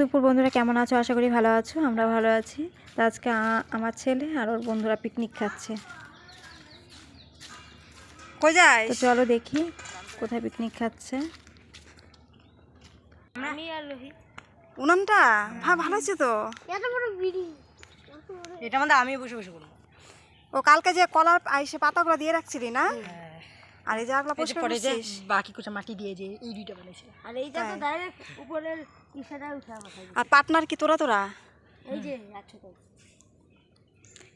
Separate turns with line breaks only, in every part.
দুপুর বন্ধুরা কেমন আছো? আশা করি ভালো আছো আমরা ভালো আছি। তো আজকে আমার ছেলে আর ওর বন্ধুরা পিকনিক খাচ্ছে।
কই
তো চলো দেখি কোথায় পিকনিক খাচ্ছে।
উনানটা ভা ভালো আছে তো?
এটা মানে আমি বসে বসে করব।
ও কালকে যে কলার আইসে পাতাগুলো দিয়ে রাখছিলি না? আর এই জায়গাগুলো
এই যে
পরিষ্কার
যে
করছিস
বাকি কিছু মাটি দিয়ে যে এই দুইটা বানাইছে।
আর এইটা তো ডাইরেক্ট উপরের ইসাটা উঠা কথা
আর পার্টনার কি তোরা তোরা?
এই যে আছে তো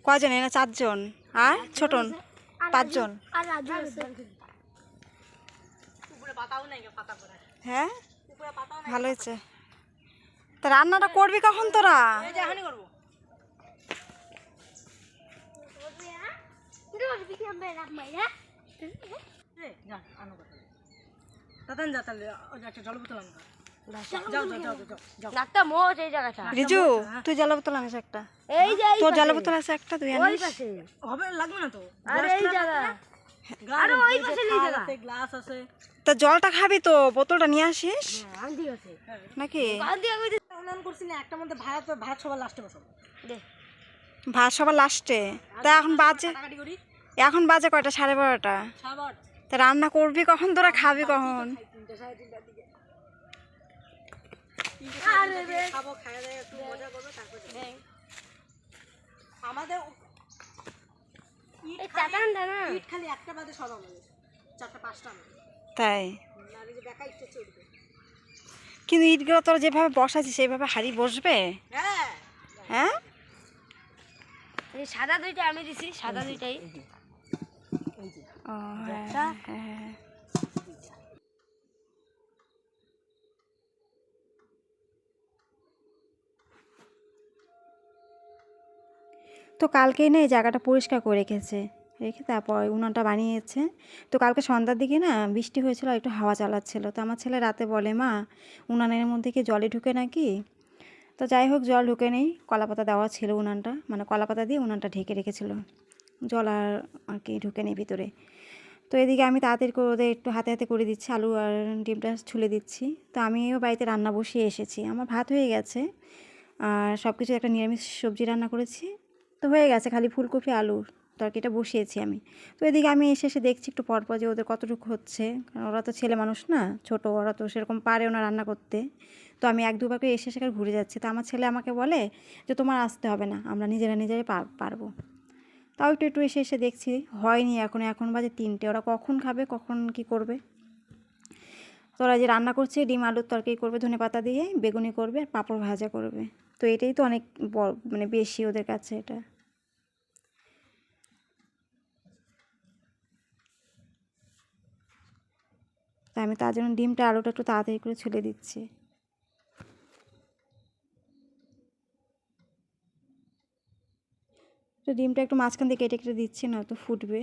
কয়জন? এনে চারজন। আর ছোটন পাঁচজন?
আর রাজু আছে।
হ্যাঁ? ভালো হয়েছে। তা রান্নাটা করবি কখন তোরা?
এখানে করব। এ, যা তাহলে ওই যে একটা জল বোতল আনো যাও যাও যাও যাও যাও যাও।
ডাক্তার মোচ
রিজু তুই জল বোতল আনিস একটা।
এই যে
তোর জল বোতল আছে একটা তুই আনিস।
হবে লাগবে না তো।
আর এই জায়গা।
আরে ওই পাশে নিয়ে যা গ্লাস আছে
তা জলটা খাবি তো বোতলটা নিয়ে আসিস।
আছে
নাকি?
করছি না একটা মধ্যে ভাত ভাত সবার লাস্টে বসাবো
ভাত সবার লাস্টে তা এখন বাজে। এখন বাজে কয়টা? সাড়ে বারোটা। তা রান্না করবি কখন? তোরা খাবি কখন?
তারপর যাব। আমাদের খালি একটা বাদে সব আমাদের। চারটা পাঁচটা
তাই? কিন্তু ইটগুলো তোরা যেভাবে বসাচ্ছিস সেইভাবে হাড়ি বসবে?
হ্যাঁ।
হ্যাঁ?
সাদা দুইটা আমি দিছি সাদা দুইটাই।
ও হ্যাঁ হ্যাঁ, হ্যাঁ তো কালকেই না এই জায়গাটা পরিষ্কার করে রেখেছে। রেখে তারপর উনানটা বানিয়েছে। তো কালকে সন্ধ্যার দিকে না বৃষ্টি হয়েছিল একটু হাওয়া চালাচ্ছিল। তো আমার ছেলে রাতে বলে মা উনানের মধ্যে কি জলে ঢুকে নাকি? তো যাই হোক জল ঢুকে নেই। কলাপাতা দেওয়া ছিল উনানটা। মানে কলাপাতা দিয়ে উনানটা ঢেকে রেখেছিল। জল আর আর কি ঢুকে নেই ভিতরে। তো এদিকে আমি তাড়াতাড়ি করে ওদের একটু হাতে হাতে করে দিচ্ছি, আলু আর ডিমটা ছুলে দিচ্ছি। তো আমিও বাড়িতে রান্না বসিয়ে এসেছি। আমার ভাত হয়ে গেছে আর সব কিছু একটা নিরামিষ সবজি রান্না করেছি। তো হয়ে গেছে খালি ফুলকপি, আলু, তরকারিটা বসিয়েছি আমি। তো এদিকে আমি এসে এসে দেখছি একটু পরপর যে ওদের কতটুকু হচ্ছে। কারণ ওরা তো ছেলে মানুষ না, ছোট, ওরা তো সেরকম পারেও না রান্না করতে। তো আমি এক দুবার করে এসে সেখানে ঘুরে যাচ্ছি। তো আমার ছেলে আমাকে বলে যে, তোমার আসতে হবে না, আমরা নিজেরা নিজেরাই পারব। তাও একটু একটু এসে এসে দেখছি হয়নি এখন। এখন বাজে তিনটে। ওরা কখন খাবে, কখন কি করবে? তোরা যে রান্না করছে ডিম, আলুর তরকারি করবে, ধনে পাতা দিয়ে বেগুনি করবে আর পাঁপড় ভাজা করবে। তো এটাই তো অনেক বড় মানে বেশি ওদের কাছে এটা। তাই আমি তার জন্য ডিমটা, আলুটা একটু তাড়াতাড়ি করে ছুলে দিচ্ছি। তো ডিমটা একটু মাঝখান দিয়ে কেটে কেটে দিচ্ছি না তো ফুটবে।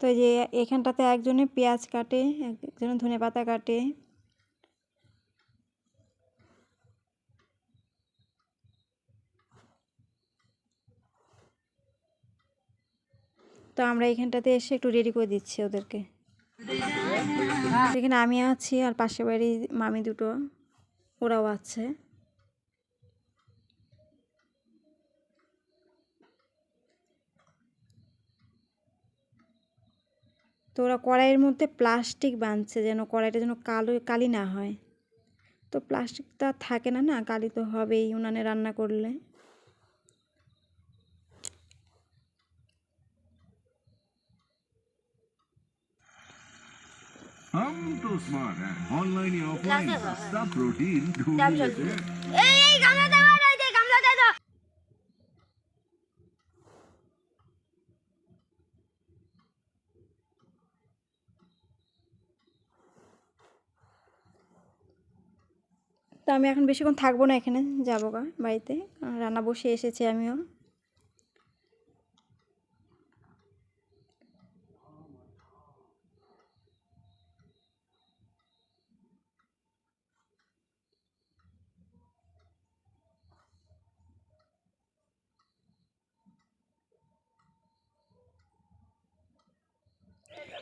তো এই যে এখানটাতে একজনে পেঁয়াজ কাটে, একজনে ধনে পাতা কাটে। তো আমরা এখানটাতে এসে একটু রেডি করে দিচ্ছি ওদেরকে। এখানে আমি আছি আর পাশের বাড়ি মামি দুটো, ওরাও আছে। তো ওরা কড়াইয়ের মধ্যে প্লাস্টিক বাঁধছে যেন কড়াইটা যেন কালো কালি না হয় তো প্লাস্টিকটা থাকে না না কালি তো হবেই উনানে রান্না করলে
हम तो स्मार्ट हैं ऑनलाइन या ऑफलाइन सब प्रोटीन ढूंढ लेते हैं
তো আমি এখন বেশিক্ষণ থাকব না এখানে, যাব গা বাড়িতে। রান্না বসে এসেছি আমিও।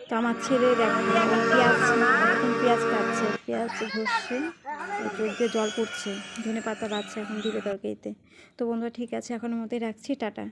তো আমার ছেলে দেখো পেঁয়াজ পেঁয়াজ কাটছে? পেঁয়াজ ঘষছে দিয়ে জল পড়ছে ধনে পাতা বাচ্চা এখন দিবে তরকারিতে। তো বন্ধুরা ঠিক আছে, এখনের মতোই রাখছি, টাটা।